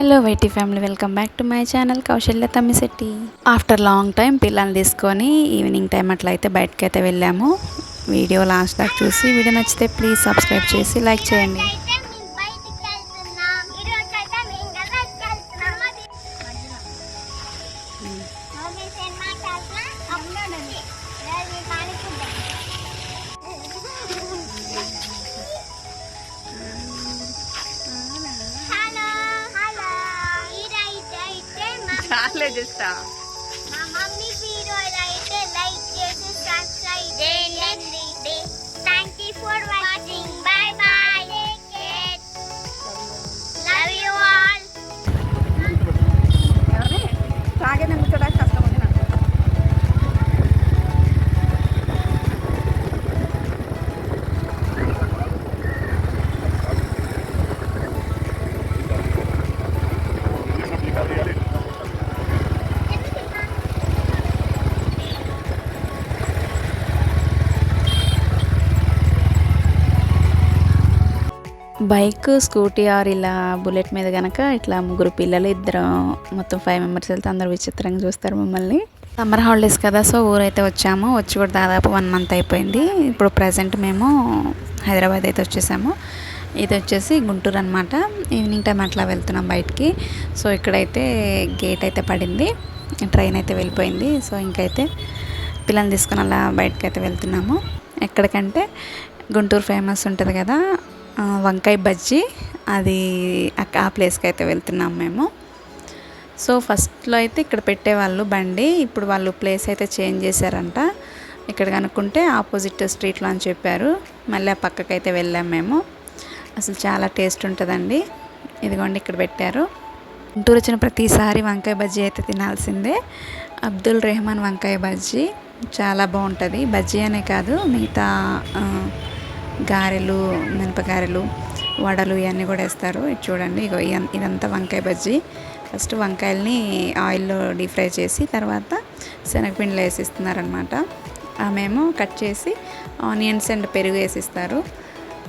Hello YT family welcome back to my channel Kausalya Tammisetti after long time పిల్లల్ని తీసుకొని evening time అట్లా అయితే బయటకు అయితే వెళ్ళాము. వీడియో లాస్ట్ దాకా చూసి వీడియో నచ్చితే ప్లీజ్ సబ్స్క్రైబ్ చేసి లైక్ చేయండి. Hmm. చాలే చేస్తా మా మమ్మీ వీడియోలు అయితే లైక్ చేసి సబ్స్క్రైబ్ చేయండి thank you for watching bike scooty or ఇలా బుల్లెట్ మీద కనుక ఇట్లా ముగ్గురు పిల్లలు ఇద్దరు మొత్తం ఫైవ్ మెంబర్స్ వెళ్తే అందరు విచిత్రంగా చూస్తారు మమ్మల్ని. సమ్మర్ హాలిడేస్ కదా సో ఊరైతే వచ్చాము. వచ్చి కూడా దాదాపు వన్ మంత్ అయిపోయింది. ఇప్పుడు ప్రజెంట్ మేము హైదరాబాద్ అయితే వచ్చేసాము. ఇది వచ్చేసి గుంటూరు అనమాట ఈవినింగ్ టైం అట్లా వెళ్తున్నాం బయటికి. సో ఇక్కడైతే గేట్ అయితే పడింది. ట్రైన్ అయితే వెళ్ళిపోయింది. సో ఇంకైతే పిల్లల్ని తీసుకుని అలా బయటకు అయితే వెళ్తున్నాము. ఎక్కడికంటే గుంటూరు ఫేమస్ ఉంటుంది కదా వంకాయ బజ్జీ. అది అక్క- ఆ ప్లేస్కి అయితే వెళ్తున్నాం మేము. సో ఫస్ట్లో అయితే ఇక్కడ పెట్టేవాళ్ళు బండి. ఇప్పుడు వాళ్ళు ప్లేస్ అయితే చేంజ్ చేశారంట. ఇక్కడ కనుక్కుంటే ఆపోజిట్ స్ట్రీట్లో అని చెప్పారు. మళ్ళీ ఆ పక్కకి అయితే వెళ్ళాం మేము. అసలు చాలా టేస్ట్ ఉంటుందండి. ఇదిగోండి ఇక్కడ పెట్టారు. గుంటూరు వచ్చిన ప్రతిసారి వంకాయ బజ్జీ అయితే తినాల్సిందే. అబ్దుల్ రెహమాన్ వంకాయ బజ్జీ. చాలా బాగుంటుంది. బజ్జీ అనే కాదు మిగతా గారెలు మినపగారెలు వడలు ఇవన్నీ కూడా వేస్తారు. ఇది చూడండి ఇగో ఇయన్- ఇదంతా వంకాయ బజ్జీ. ఫస్ట్ వంకాయల్ని ఆయిల్లో డీప్ ఫ్రై చేసి తర్వాత శనగపిండిలో వేసిస్తున్నారనమాట ఆమెమో కట్ చేసి ఆనియన్స్ అండ్ పెరుగు వేసిస్తారు.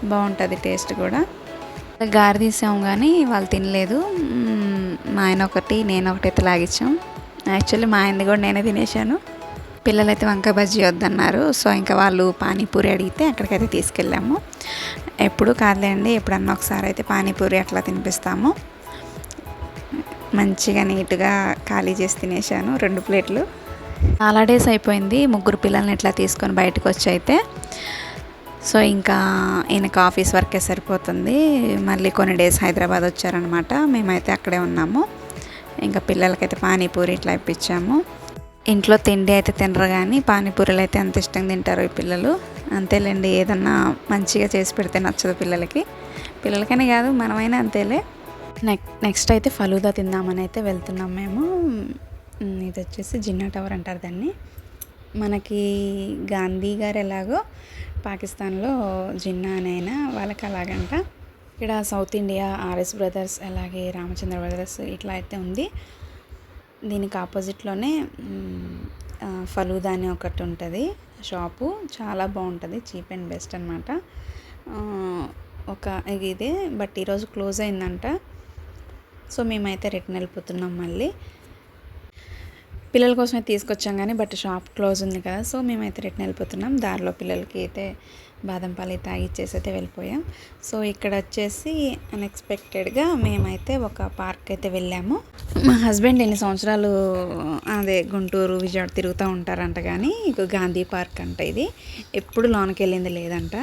బాగుంటుంది టేస్ట్ కూడా. గారి తీసాము కానీ వాళ్ళు తినలేదు. మా ఆయన ఒకటి నేను ఒకటి అయితే లాగించాం యాక్చువల్లీ మా ఆయనది కూడా నేనే తినేసాను పిల్లలైతే వంకాయ బజ్జీ వద్దన్నారు. సో ఇంకా వాళ్ళు పానీపూరి అడిగితే అక్కడికైతే తీసుకెళ్ళాము. ఎప్పుడు కాదులేండి ఎప్పుడన్నా ఒకసారి అయితే పానీపూరి అట్లా తినిపిస్తాము. మంచిగా నీట్గా ఖాళీ చేసి తినేసాను రెండు ప్లేట్లు. చాలా డేస్ అయిపోయింది ముగ్గురు పిల్లల్ని ఇట్లా తీసుకొని బయటకు వచ్చి అయితే. సో ఇంకా ఈయనకు ఆఫీస్ వర్కే సరిపోతుంది. మళ్ళీ కొన్ని డేస్ హైదరాబాద్ వచ్చారనమాట మేమైతే అక్కడే ఉన్నాము. ఇంకా పిల్లలకైతే పానీపూరి ఇట్లా ఇప్పించాము. ఇంట్లో తిండి అయితే తినరు కానీ పానీపూరీలు అయితే ఎంత ఇష్టంగా తింటారు ఈ పిల్లలు. అంతేలేండి ఏదన్నా మంచిగా చేసి పెడితే నచ్చదు పిల్లలకి. పిల్లలకనే కాదు మనమైనా అంతేలే. నెక్ నెక్స్ట్ అయితే ఫలూదా తిందామని అయితే వెళ్తున్నాం మేము. ఇది వచ్చేసి జిన్నా టవర్ అంటారు దాన్ని. మనకి గాంధీ గారు ఎలాగో పాకిస్తాన్లో జిన్నా అనైనా వాళ్ళకి అలాగంట. ఇక్కడ సౌత్ ఇండియా ఆర్ఎస్ బ్రదర్స్ అలాగే రామచంద్ర బ్రదర్స్ ఇట్లా అయితే ఉంది. దీనికి ఆపోజిట్లోనే ఫలూదా అని ఒకటి ఉంటుంది షాపు. చాలా బాగుంటుంది చీప్ అండ్ బెస్ట్ అనమాట ఒక ఇది ఇదే బట్ ఈరోజు క్లోజ్ అయిందంట. సో మేమైతే రిటర్న్ వెళ్ళిపోతున్నాం మళ్ళీ. పిల్లల కోసమే తీసుకొచ్చాం కానీ బట్ షాప్ క్లోజ్ ఉంది కదా సో మేమైతే రిటర్న్ వెళ్ళిపోతున్నాం. దారిలో పిల్లలకి అయితే బాదం పాలు అయితే తాగిచ్చేసి అయితే వెళ్ళిపోయాం. సో ఇక్కడ వచ్చేసి అన్ఎక్స్పెక్టెడ్గా మేమైతే ఒక పార్క్ అయితే వెళ్ళాము. మా హస్బెండ్ ఎన్ని సంవత్సరాలు అదే గుంటూరు విజయవాడ తిరుగుతూ ఉంటారంట కానీ ఇక గాంధీ పార్క్ అంట ఇది. ఎప్పుడు లోనికి వెళ్ళింది లేదంట.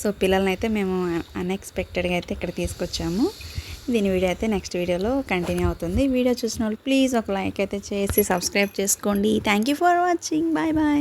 సో పిల్లల్ని అయితే మేము అన్ఎక్స్పెక్టెడ్గా అయితే ఇక్కడ తీసుకొచ్చాము. దీని వీడియో అయితే నెక్స్ట్ వీడియోలో కంటిన్యూ అవుతుంది. వీడియో చూసిన వాళ్ళు ప్లీజ్ ఒక లైక్ అయితే చేసి సబ్స్క్రైబ్ చేసుకోండి. Thank you for watching bye bye